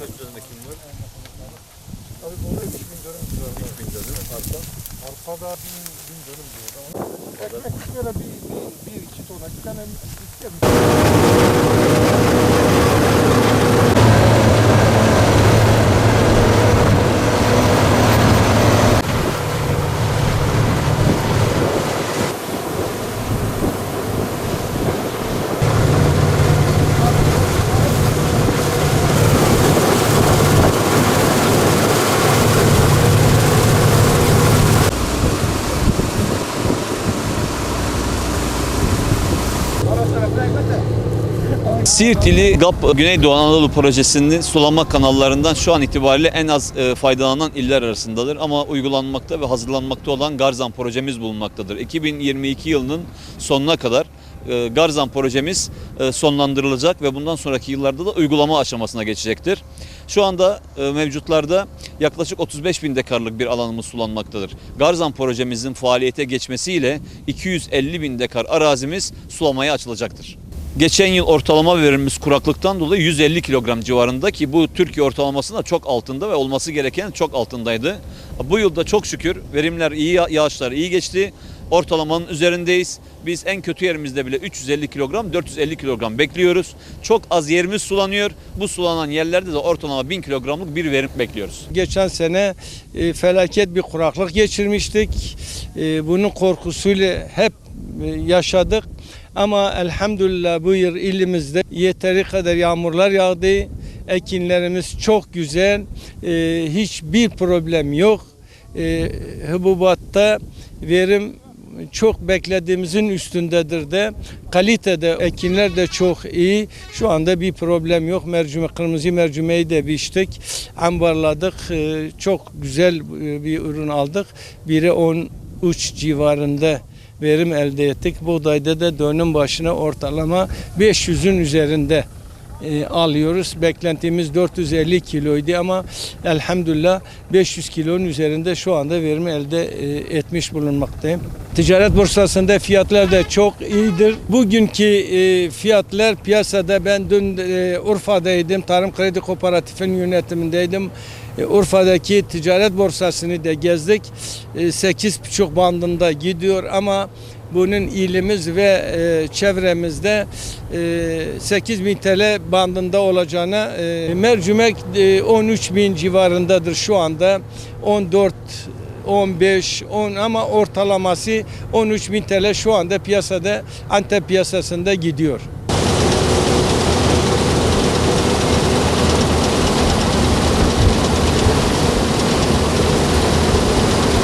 kaç dönüm ekim var? Abi burada 3000 dönüm civarında. 3000 dönüm arpa. Arpada 1000 bin dönüm diyor. Ekmek böyle bir, bir, bir iki tona bir tane istemiş. Siirt ili GAP Güneydoğu Anadolu Projesi'nin sulama kanallarından şu an itibariyle en az e, faydalanan iller arasındadır. Ama uygulanmakta ve hazırlanmakta olan Garzan projemiz bulunmaktadır. 2022 yılının sonuna kadar e, Garzan projemiz e, sonlandırılacak ve bundan sonraki yıllarda da uygulama aşamasına geçecektir. Şu anda mevcutlarda yaklaşık 35 bin dekarlık bir alanımız sulanmaktadır. Garzan projemizin faaliyete geçmesiyle 250 bin dekar arazimiz sulamaya açılacaktır. Geçen yıl ortalama verimimiz kuraklıktan dolayı 150 kilogram civarında ki bu Türkiye ortalamasında çok altında ve olması gereken çok altındaydı. Bu yılda çok şükür verimler iyi, ya- yağışlar iyi geçti. Ortalamanın üzerindeyiz. Biz en kötü yerimizde bile 350 kilogram, 450 kilogram bekliyoruz. Çok az yerimiz sulanıyor. Bu sulanan yerlerde de ortalama 1000 kilogramlık bir verim bekliyoruz. Geçen sene e, felaket bir kuraklık geçirmiştik. E, bunun korkusuyla hep e, yaşadık. Ama elhamdülillah bu yıl ilimizde yeteri kadar yağmurlar yağdı. Ekinlerimiz çok güzel. E, hiçbir problem yok. E, hububatta verim çok beklediğimizin üstündedir de kalitede ekinler de çok iyi. Şu anda bir problem yok. Mercimek kırmızı mercimeği de biçtik. Ambarladık. Ee, Çok güzel e, bir ürün aldık. Biri 13 civarında verim elde ettik. Buğdayda da dönüm başına ortalama 500'ün üzerinde e, alıyoruz. Beklentimiz 450 kiloydu ama elhamdülillah 500 kilonun üzerinde şu anda verimi elde e, etmiş bulunmaktayım. Ticaret borsasında fiyatlar da çok iyidir. Bugünkü e, fiyatlar piyasada ben dün e, Urfa'daydım. Tarım Kredi Kooperatifinin yönetimindeydim. E, Urfa'daki ticaret borsasını da gezdik. E, 8,5 bandında gidiyor ama bunun ilimiz ve çevremizde e, 8 bin TL bandında olacağına e, mercimek e, 13 bin civarındadır şu anda 14 15 10 ama ortalaması 13 bin TL şu anda piyasada Antep piyasasında gidiyor.